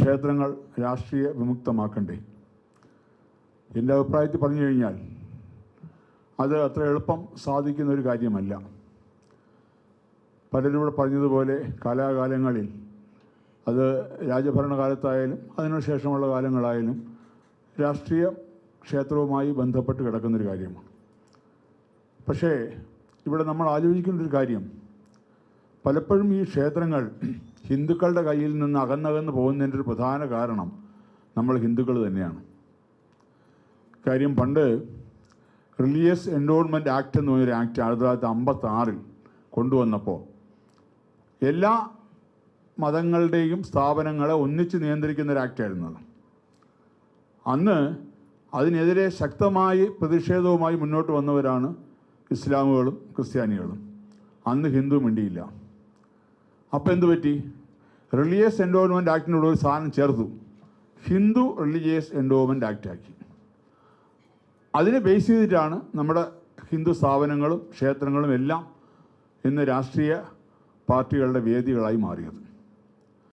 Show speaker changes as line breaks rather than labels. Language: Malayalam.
ക്ഷേത്രങ്ങൾ രാഷ്ട്രീയ വിമുക്തമാക്കണ്ടേ? എന്റെ അഭിപ്രായത്തിൽ പറഞ്ഞു കഴിഞ്ഞാൽ അത് അത്ര എളുപ്പം സാധിക്കുന്ന ഒരു കാര്യമല്ല. പലരും ഇവിടെ പറഞ്ഞതുപോലെ കാലാകാലങ്ങളിൽ അത് രാജഭരണകാലത്തായാലും അതിനുശേഷമുള്ള കാലങ്ങളായാലും രാഷ്ട്രീയ ക്ഷേത്രവുമായി ബന്ധപ്പെട്ട് കിടക്കുന്നൊരു കാര്യമാണ്. പക്ഷേ ഇവിടെ നമ്മൾ ആലോചിക്കേണ്ട ഒരു കാര്യം. പലപ്പോഴും ഈ ക്ഷേത്രങ്ങൾ ഹിന്ദുക്കളുടെ കയ്യിൽ നിന്ന് അകന്നകന്ന് പോകുന്നതിന്റെ ഒരു പ്രധാന കാരണം നമ്മൾ ഹിന്ദുക്കൾ തന്നെയാണ്. കാര്യം പണ്ട് റിലീജിയസ് എൻഡോൺമെന്റ് ആക്ട് എന്ന് പറഞ്ഞൊരു ആക്ട് ആയിരത്തി തൊള്ളായിരത്തി അമ്പത്തി ആറിൽ കൊണ്ടുവന്നപ്പോൾ എല്ലാ മതങ്ങളുടെയും സ്ഥാപനങ്ങളെ ഒന്നിച്ച് നിയന്ത്രിക്കുന്ന ഒരു ആക്റ്റായിരുന്നു അത്. അന്ന് അതിനെതിരെ ശക്തമായി പ്രതിഷേധവുമായി മുന്നോട്ട് വന്നവരാണ് ഇസ്ലാമുകളും ക്രിസ്ത്യാനികളും. അന്ന് ഹിന്ദു മിണ്ടിയില്ല. അപ്പം എന്തു പറ്റി? റിലീജിയസ് എൻഡോവ്മെന്റ് ആക്ടിനോട് ഒരു സാധനം ചേർത്തു. ഹിന്ദു റിലീജിയസ് എൻഡോവ്മെന്റ് ആക്ട് ആക്കി. അതിനെ ബേസ് ചെയ്തിട്ടാണ് നമ്മുടെ ഹിന്ദു സ്ഥാപനങ്ങളും ക്ഷേത്രങ്ങളും എല്ലാം ഇന്ന് രാഷ്ട്രീയ പാർട്ടികളുടെ വേദികളായി മാറിയത്.